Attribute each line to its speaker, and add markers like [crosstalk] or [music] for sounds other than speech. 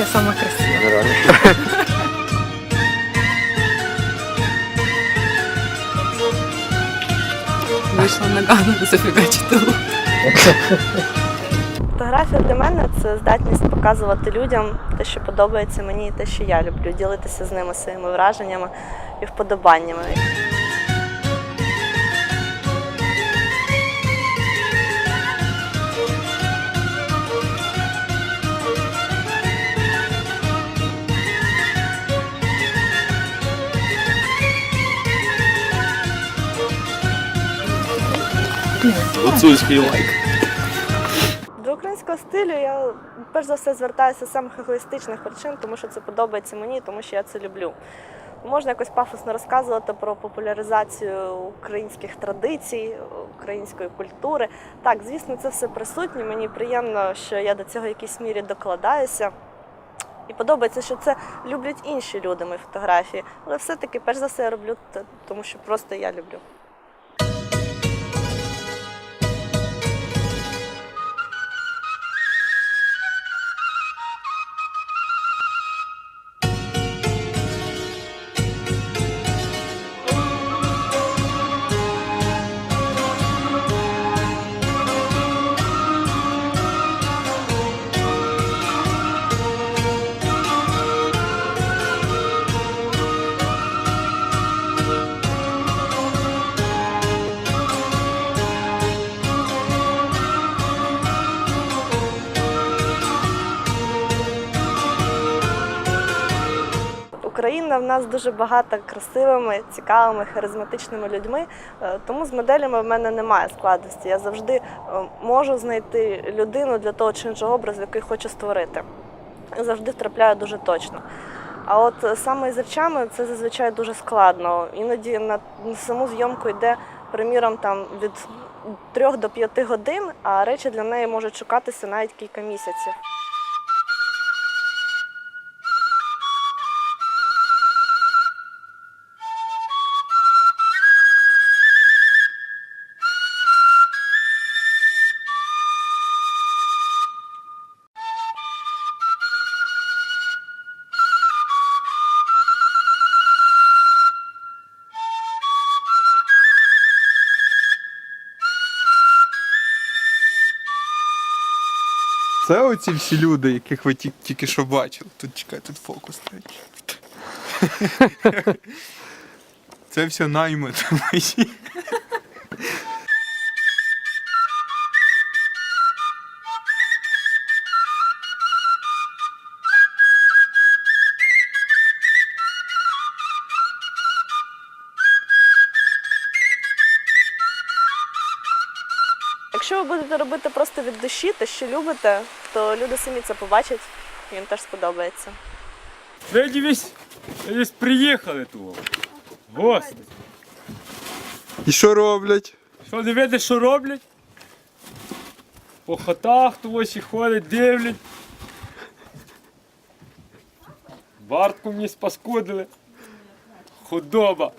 Speaker 1: фотографія сама красива. Вийшла ногами зафігачити лук.
Speaker 2: Фотографія для мене це здатність показувати людям те, що подобається мені, і те, що я люблю, ділитися з ними своїми враженнями і вподобаннями.
Speaker 3: Гуцульський лайк.
Speaker 2: До українського стилю я перш за все звертаюся з самих егоїстичних причин, тому що це подобається мені, тому що я це люблю. Можна якось пафосно розказувати про популяризацію українських традицій, української культури. Так, звісно, це все присутнє. Мені приємно, що я до цього в якійсь мірі докладаюся. І подобається, що це люблять інші люди мої фотографії. Але все-таки, перш за все, я роблю тому що просто я люблю. Україна в нас дуже багата красивими, цікавими, харизматичними людьми. Е, Тому з моделями в мене немає складності. Я завжди е, можу знайти людину для того чи іншого образу, який хочу створити. І Завжди втрапляю дуже точно. А от е, саме з речами це зазвичай дуже складно. Іноді на саму зйомку йде, приміром, там від 3 до 5 годин, а речі для неї можуть шукатися навіть кілька місяців.
Speaker 4: Це оці всі люди, яких ви ті- тільки що бачили. Тут чекай, тут фокус стоїть. [laughs] Це все наймити мої. [laughs]
Speaker 2: Якщо ви будете робити просто від душі, те, що любите, то люди самі це побачать, і їм теж сподобається.
Speaker 5: Ви дивись, десь приїхали тут. Гості.
Speaker 4: І що роблять?
Speaker 5: Що не видиш, що роблять? По хатах то ось і ходять, дивлять. Бартку мені спаскудили. Худоба.